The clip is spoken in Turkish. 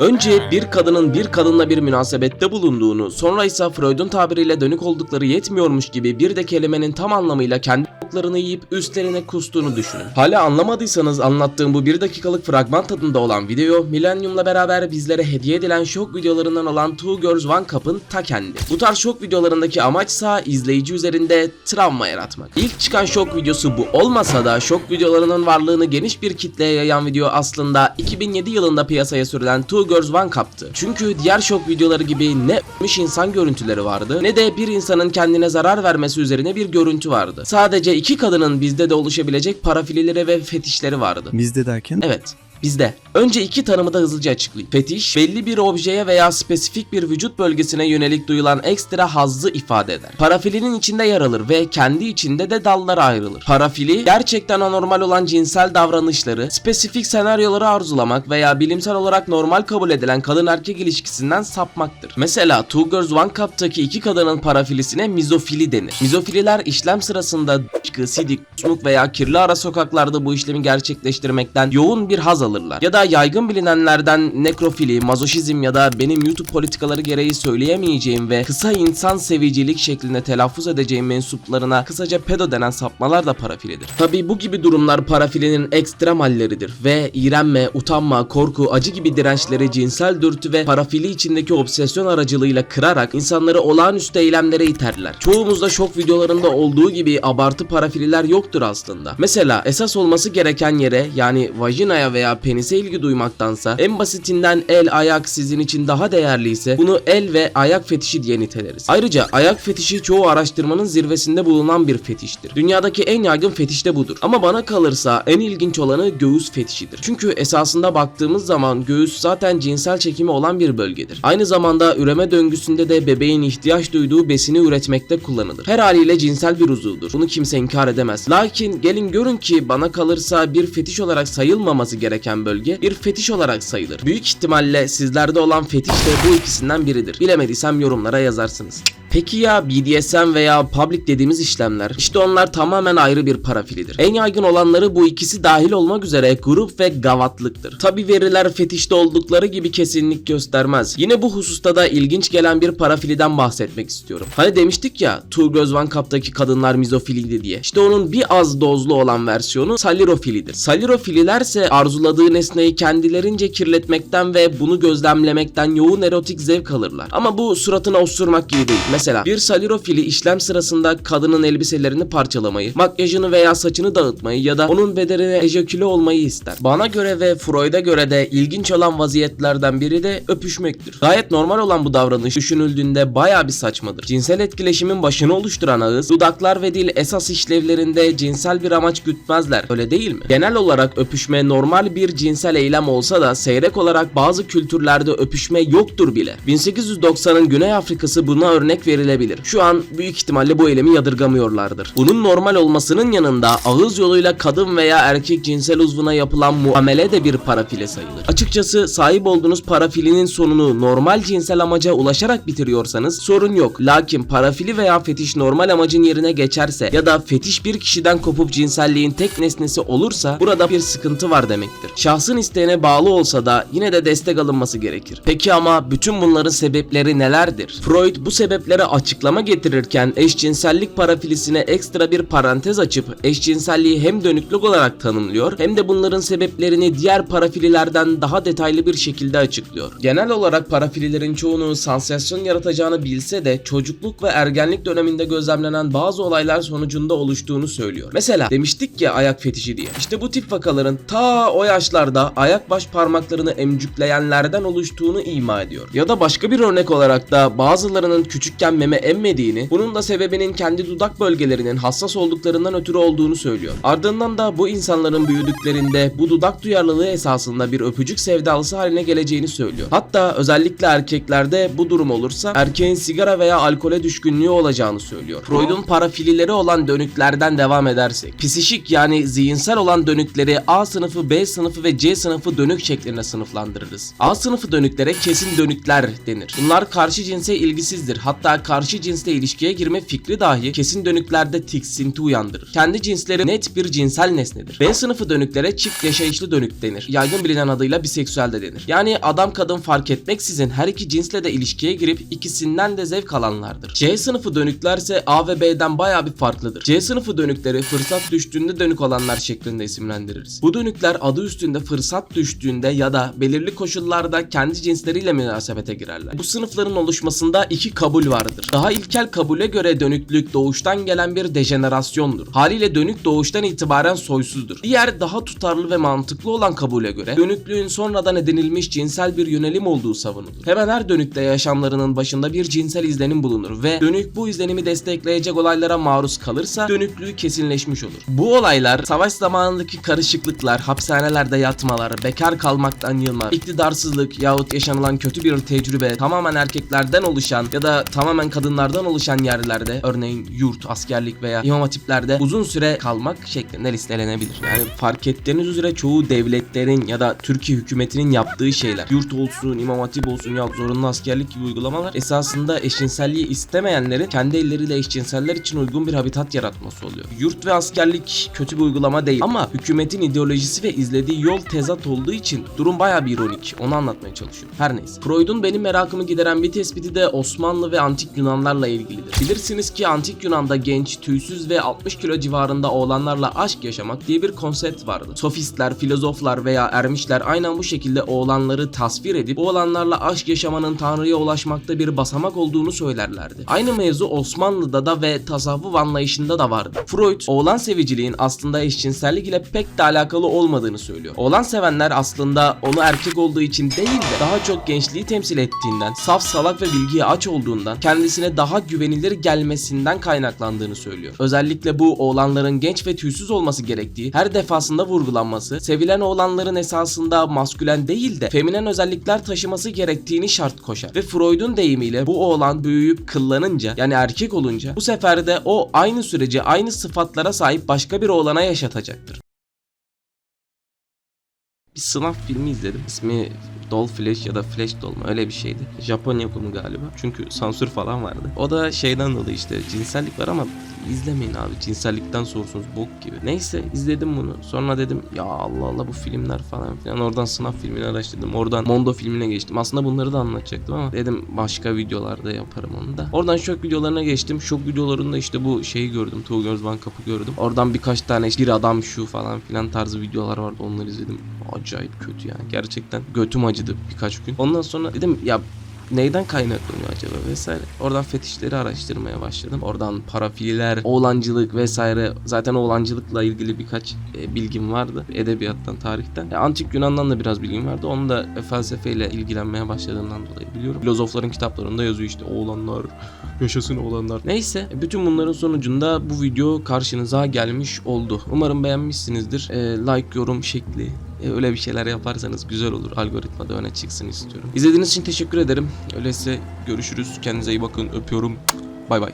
Önce bir kadının bir kadınla bir münasebette bulunduğunu, sonra ise Freud'un tabiriyle dönük oldukları yetmiyormuş gibi bir de kelimenin tam anlamıyla kendi boklarını yiyip üstlerine kustuğunu düşünün. Hala anlamadıysanız anlattığım bu bir dakikalık fragman tadında olan video Millennium'la beraber bizlere hediye edilen şok videolarından olan Two Girls One Cup'ın ta kendi. Bu tarz şok videolarındaki amaçsa izleyici üzerinde travma yaratmak. İlk çıkan şok videosu bu olmasa da şok videolarının varlığını geniş bir kitleye yayan video aslında 2007 yılında piyasaya sürülen Two Girls One Cup'tı. Çünkü diğer şok videoları gibi ne ölmüş insan görüntüleri vardı ne de bir insanın kendine zarar vermesi üzerine bir görüntü vardı. Sadece iki kadının bizde de oluşabilecek parafilileri ve fetişleri vardı. Bizde derken? Evet. Bizde. Önce iki tanımı da hızlıca açıklayayım. Fetiş, belli bir objeye veya spesifik bir vücut bölgesine yönelik duyulan ekstra hazzı ifade eder. Parafilinin içinde yer alır ve kendi içinde de dallara ayrılır. Parafili, gerçekten anormal olan cinsel davranışları, spesifik senaryoları arzulamak veya bilimsel olarak normal kabul edilen kadın erkek ilişkisinden sapmaktır. Mesela Two Girls One Cup'taki iki kadının parafilisine mizofili denir. Mizofililer işlem sırasında dışkı, sidik, kusmuk veya kirli ara sokaklarda bu işlemi gerçekleştirmekten yoğun bir haz alırlar. Ya da yaygın bilinenlerden nekrofili, mazoşizm ya da benim YouTube politikaları gereği söyleyemeyeceğim ve kısa insan sevicilik şeklinde telaffuz edeceğim mensuplarına kısaca pedo denen sapmalar da parafilidir. Tabi bu gibi durumlar parafilinin ekstrem halleridir ve iğrenme, utanma, korku, acı gibi dirençleri cinsel dürtü ve parafili içindeki obsesyon aracılığıyla kırarak insanları olağanüstü eylemlere iterler. Çoğumuzda şok videolarında olduğu gibi abartı parafililer yoktur aslında. Mesela esas olması gereken yere yani vajinaya veya penise ilgi duymaktansa en basitinden el ayak sizin için daha değerliyse bunu el ve ayak fetişi diye niteleriz. Ayrıca ayak fetişi çoğu araştırmanın zirvesinde bulunan bir fetiştir. Dünyadaki en yaygın fetiş de budur. Ama bana kalırsa en ilginç olanı göğüs fetişidir. Çünkü esasında baktığımız zaman göğüs zaten cinsel çekimi olan bir bölgedir. Aynı zamanda üreme döngüsünde de bebeğin ihtiyaç duyduğu besini üretmekte kullanılır. Her haliyle cinsel bir uzuvdur. Bunu kimse inkar edemez. Lakin gelin görün ki bana kalırsa bir fetiş olarak sayılmaması gereken bölge bir fetiş olarak sayılır. Büyük ihtimalle sizlerde olan fetiş de bu ikisinden biridir. Bilemediysem yorumlara yazarsınız. Peki ya BDSM veya public dediğimiz işlemler? İşte onlar tamamen ayrı bir parafilidir. En yaygın olanları bu ikisi dahil olmak üzere grup ve gavatlıktır. Tabi veriler fetişte oldukları gibi kesinlik göstermez. Yine bu hususta da ilginç gelen bir parafiliden bahsetmek istiyorum. Hani demiştik ya Girls One Cup'taki kadınlar mizofiliydi diye. İşte onun bir az dozlu olan versiyonu salirofilidir. Salirofililerse arzuladığı nesneyi kendilerince kirletmekten ve bunu gözlemlemekten yoğun erotik zevk alırlar. Ama bu suratına osurmak gibi değil. Mesela bir salirofili işlem sırasında kadının elbiselerini parçalamayı, makyajını veya saçını dağıtmayı ya da onun bedenine ejeküle olmayı ister. Bana göre ve Freud'a göre de ilginç olan vaziyetlerden biri de öpüşmektir. Gayet normal olan bu davranış düşünüldüğünde baya bir saçmadır. Cinsel etkileşimin başını oluşturan ağız, dudaklar ve dil esas işlevlerinde cinsel bir amaç gütmezler. Öyle değil mi? Genel olarak öpüşme normal bir cinsel eylem olsa da seyrek olarak bazı kültürlerde öpüşme yoktur bile. 1890'ın Güney Afrikası buna örnek verilebilir. Şu an büyük ihtimalle bu eylemi yadırgamıyorlardır. Bunun normal olmasının yanında ağız yoluyla kadın veya erkek cinsel uzvuna yapılan muamele de bir parafile sayılır. Açıkçası sahip olduğunuz parafilinin sonunu normal cinsel amaca ulaşarak bitiriyorsanız sorun yok. Lakin parafili veya fetiş normal amacın yerine geçerse ya da fetiş bir kişiden kopup cinselliğin tek nesnesi olursa burada bir sıkıntı var demektir. Şahsın isteğine bağlı olsa da yine de destek alınması gerekir. Peki ama bütün bunların sebepleri nelerdir? Freud bu sebeplere açıklama getirirken eşcinsellik parafilisine ekstra bir parantez açıp eşcinselliği hem dönüklük olarak tanımlıyor hem de bunların sebeplerini diğer parafililerden daha detaylı bir şekilde açıklıyor. Genel olarak parafililerin çoğunun sansasyon yaratacağını bilse de çocukluk ve ergenlik döneminde gözlemlenen bazı olaylar sonucunda oluştuğunu söylüyor. Mesela demiştik ya ayak fetişi diye. İşte bu tip vakaların ta o yaşlarda ayak baş parmaklarını emcükleyenlerden oluştuğunu ima ediyor. Ya da başka bir örnek olarak da bazılarının küçükken meme emmediğini, bunun da sebebinin kendi dudak bölgelerinin hassas olduklarından ötürü olduğunu söylüyor. Ardından da bu insanların büyüdüklerinde bu dudak duyarlılığı esasında bir öpücük sevdalısı haline geleceğini söylüyor. Hatta özellikle erkeklerde bu durum olursa erkeğin sigara veya alkole düşkünlüğü olacağını söylüyor. Freud'un parafilileri olan dönüklerden devam edersek, psişik yani zihinsel olan dönükleri A sınıfı, B sınıfı ve C sınıfı dönük şeklinde sınıflandırırız. A sınıfı dönüklere kesin dönükler denir. Bunlar karşı cinse ilgisizdir. Hatta karşı cinsle ilişkiye girme fikri dahi kesin dönüklerde tiksinti uyandırır. Kendi cinsleri net bir cinsel nesnedir. B sınıfı dönüklere çift yaşayışlı dönük denir. Yaygın bilinen adıyla biseksüel de denir. Yani adam kadın fark etmeksizin her iki cinsle de ilişkiye girip ikisinden de zevk alanlardır. C sınıfı dönükler ise A ve B'den bayağı bir farklıdır. C sınıfı dönükleri fırsat düştüğünde dönük olanlar şeklinde isimlendiririz. Bu dönükler adı üstünde fırsat düştüğünde ya da belirli koşullarda kendi cinsleriyle münasebete girerler. Bu sınıfların oluşmasında iki kabul vardır. Daha ilkel kabule göre dönüklük doğuştan gelen bir dejenerasyondur. Haliyle dönük doğuştan itibaren soysuzdur. Diğer daha tutarlı ve mantıklı olan kabule göre dönüklüğün sonradan edinilmiş cinsel bir yönelim olduğu savunulur. Hemen her dönükte yaşamlarının başında bir cinsel izlenim bulunur ve dönük bu izlenimi destekleyecek olaylara maruz kalırsa dönüklüğü kesinleşmiş olur. Bu olaylar savaş zamanındaki karışıklıklar, hapishanelerde yatmalar, bekar kalmaktan yılmak, iktidarsızlık yahut yaşanılan kötü bir tecrübe tamamen erkeklerden oluşan ya da tamamen kadınlardan oluşan yerlerde örneğin yurt, askerlik veya imam hatiplerde uzun süre kalmak şeklinde listelenebilir. Yani fark ettiğiniz üzere çoğu devletlerin ya da Türkiye hükümetinin yaptığı şeyler yurt olsun, imam hatip olsun ya zorunlu askerlik gibi uygulamalar esasında eşcinselliği istemeyenlerin kendi elleriyle eşcinseller için uygun bir habitat yaratması oluyor. Yurt ve askerlik kötü bir uygulama değil ama hükümetin ideolojisi ve izlediği yol tezat olduğu için durum baya bir ironik. Onu anlatmaya çalışıyorum. Her neyse. Freud'un benim merakımı gideren bir tespiti de Osmanlı ve antik Yunanlarla ilgilidir. Bilirsiniz ki antik Yunan'da genç, tüysüz ve 60 kilo civarında oğlanlarla aşk yaşamak diye bir konsept vardı. Sofistler, filozoflar veya ermişler aynen bu şekilde oğlanları tasvir edip oğlanlarla aşk yaşamanın Tanrı'ya ulaşmakta bir basamak olduğunu söylerlerdi. Aynı mevzu Osmanlı'da da ve tasavvuf anlayışında da vardı. Freud, oğlan seviciliğin aslında eşcinsellik ile pek de alakalı olmadığını söylüyor. Oğlan sevenler aslında onu erkek olduğu için değil de daha çok gençliği temsil ettiğinden, saf salak ve bilgiye aç olduğundan, kendisine daha güvenilir gelmesinden kaynaklandığını söylüyor. Özellikle bu oğlanların genç ve tüysüz olması gerektiği her defasında vurgulanması, sevilen oğlanların esasında maskülen değil de feminen özellikler taşıması gerektiğini şart koşar. Ve Freud'un deyimiyle bu oğlan büyüyüp kıllanınca yani erkek olunca bu sefer de o aynı süreci aynı sıfatlara sahip başka bir oğlana yaşatacaktır. Bir sınav filmi izledim. İsmi Doll Flash ya da Flash Doll mu öyle bir şeydi. Japon yapımı galiba. Çünkü sansür falan vardı. O da şeyden dolayı işte cinsellik var ama izlemeyin abi. Cinsellikten sorsunuz bok gibi. Neyse izledim bunu. Sonra dedim ya Allah Allah bu filmler falan filan. Oradan sınav filmini araştırdım. Oradan Mondo filmine geçtim. Aslında bunları da anlatacaktım ama dedim başka videolarda yaparım onu da. Oradan şok videolarına geçtim. Şok videolarında işte bu şeyi gördüm. Two Girls One Cup'ı gördüm. Oradan birkaç tane işte bir adam şu falan filan tarzı videolar vardı. Onları izledim. Acayip kötü yani. Gerçekten götüm acıdı birkaç gün. Ondan sonra dedim ya neyden kaynaklanıyor acaba vesaire. Oradan fetişleri araştırmaya başladım. Oradan parafililer, oğlancılık vesaire. Zaten oğlancılıkla ilgili birkaç e, bilgim vardı. Edebiyattan, tarihten. E, Antik Yunan'dan da biraz bilgim vardı. Onu da e, felsefeyle ilgilenmeye başladığımdan dolayı biliyorum. Filozofların kitaplarında yazıyor işte oğlanlar, yaşasın oğlanlar. Neyse e, bütün bunların sonucunda bu video karşınıza gelmiş oldu. Umarım beğenmişsinizdir. E, like, yorum şekli e, öyle bir şeyler yaparsanız güzel olur. Algoritmada öne çıksın istiyorum. İzlediğiniz için teşekkür ederim. Öyleyse görüşürüz. Kendinize iyi bakın. Öpüyorum. Bay bay.